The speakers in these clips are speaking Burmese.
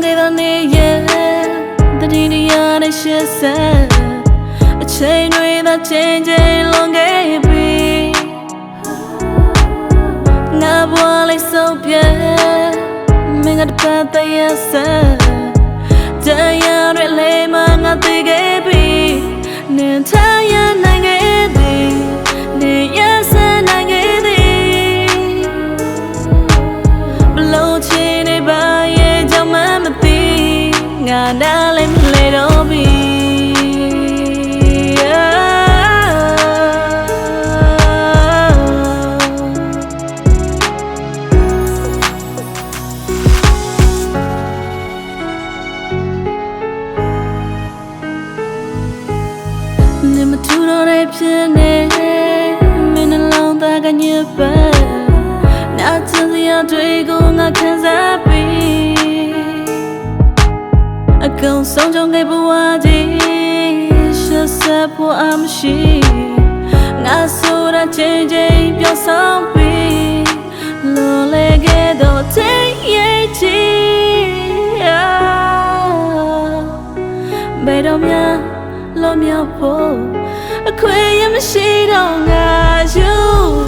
给到你耶，大地的亚的血色，我吹对到渐渐拢给比，那不来手别，没个的白的颜色，这样的泪嘛我对给比，你太。 ငါနားလည်းမလဲတော့ပြီနေမထူတော့တဲ့ဖြစ်နေမင်းနှလုံးသား အကောင်ဆုံးကြုံခဲ့ဘဝကြီးရှက်ဆက်ဖို့အမရှိငါဆိုတာချင်းချင်းပြောဆောင်ပြီးလောလေခဲ့တော့တဲ့ရဲ့ချီဘယ်တော့မှလောမြောက်ဖို့အခွင့်အရေးမရှိတော့ငါယူပြီး You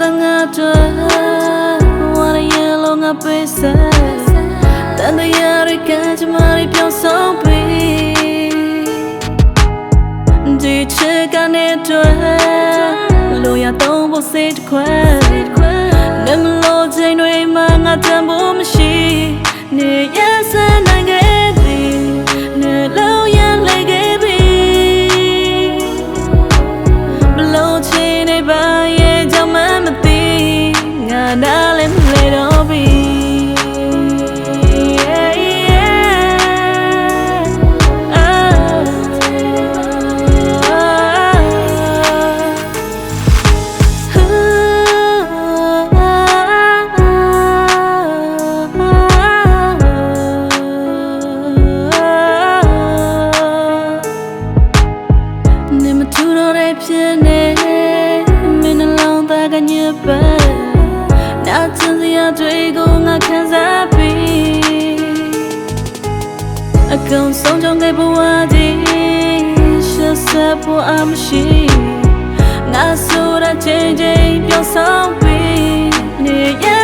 child cool gang out What a yellow nga pesa Tan de yari ka jamari pyo song pi ဒီချစ်ကနေတွေ့လို့ရတော့ဘစိတ်ခွဲ ငါနား ရာတွေကိုငါခံစားပြီးအကောင်ဆုံးကြုံခဲ့ဘဝကြီးရှက်ဆက်ဖို့အမရှိငါဆိုတာချင်းချင်းပြောဆောင်ပြီးနေရ